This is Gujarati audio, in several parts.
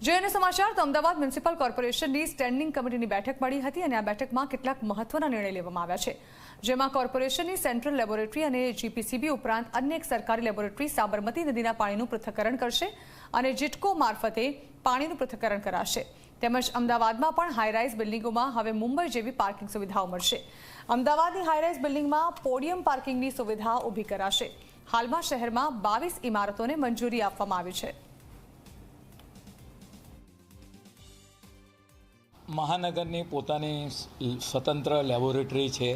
જે અને સમાચાર તો અમદાવાદ મ્યુનિસિપલ કોર્પોરેશનની સ્ટેન્ડિંગ કમિટીની બેઠક મળી હતી અને આ બેઠકમાં કેટલાક મહત્વના નિર્ણય લેવામાં આવ્યા છે. જેમાં કોર્પોરેશનની સેન્ટ્રલ લેબોરેટરી અને જીપીસીબી ઉપરાંત અન્ય એક સરકારી લેબોરેટરી સાબરમતી નદીના પાણીનું પૃથ્થકરણ કરશે અને જીટકો મારફતે પાણીનું પૃથ્થકરણ કરાશે. તેમજ અમદાવાદમાં પણ હાઈરાઇઝ બિલ્ડિંગોમાં હવે મુંબઈ જેવી પાર્કિંગ સુવિધાઓ મળશે. અમદાવાદની હાઈરાઇઝ બિલ્ડિંગમાં પોડિયમ પાર્કિંગની સુવિધા ઊભી કરાશે. હાલમાં શહેરમાં બાવીસ ઇમારતોને મંજૂરી આપવામાં આવી છે. મહાનગરની પોતાની સ્વતંત્ર લેબોરેટરી છે.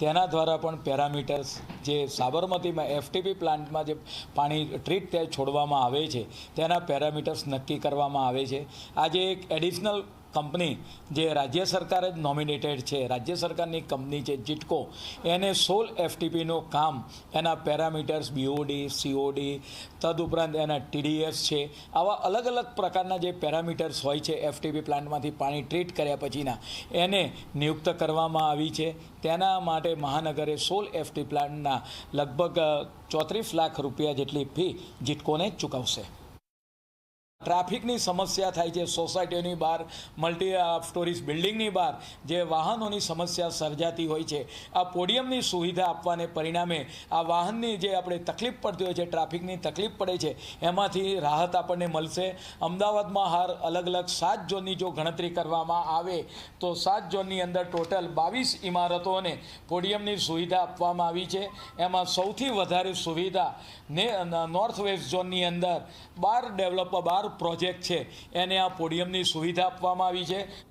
તેના દ્વારા પણ પેરામીટર્સ જે સાબરમતીમાં એફટીપી પ્લાન્ટમાં જે પાણી ટ્રીટ તે છોડવામાં આવે છે, તેના પેરામીટર્સ નક્કી કરવામાં આવે છે. આજે એક એડિશનલ કંપની જે રાજ્ય સરકારે જ નોમિનેટેડ છે. રાજ્ય સરકારની કંપની છે જીટકો એને સોલ એફટીપીનું કામ એના પેરામીટર્સ બીઓડી સીઓડી તદુપરાંત એના ટીડીએસ છે. આવા અલગ અલગ પ્રકારના જે પેરામીટર્સ હોય છે એફટીપી પ્લાન્ટમાંથી પાણી ટ્રીટ કર્યા પછીના એને નિયુક્ત કરવામાં આવી છે. તેના માટે મહાનગરે સોલ એફટી પ્લાન્ટના લગભગ ચોત્રીસ લાખ રૂપિયા જેટલી ફી જીટકોને ચૂકવશે. ટ્રાફિકની સમસ્યા થાય છે, સોસાયટીઓની બહાર મલ્ટી સ્ટોરીઝ બિલ્ડિંગની બહાર જે વાહનોની સમસ્યા સર્જાતી હોય છે. આ પોડિયમની સુવિધા આપવાને પરિણામે આ વાહનની જે આપણે તકલીફ પડતી હોય છે, ટ્રાફિકની તકલીફ પડે છે, એમાંથી રાહત આપણને મળશે. અમદાવાદમાં હાર અલગ અલગ સાત ઝોનની જો ગણતરી કરવામાં આવે, તો સાત ઝોનની અંદર ટોટલ બાવીસ ઇમારતોને પોડિયમની સુવિધા આપવામાં આવી છે. એમાં સૌથી વધારે સુવિધા ને નોર્થ વેસ્ટ ઝોનની અંદર બાર ડેવલપ, બાર પ્રોજેક્ટ છે. એને આ પોડિયમની સુવિધા આપવામાં આવી છે.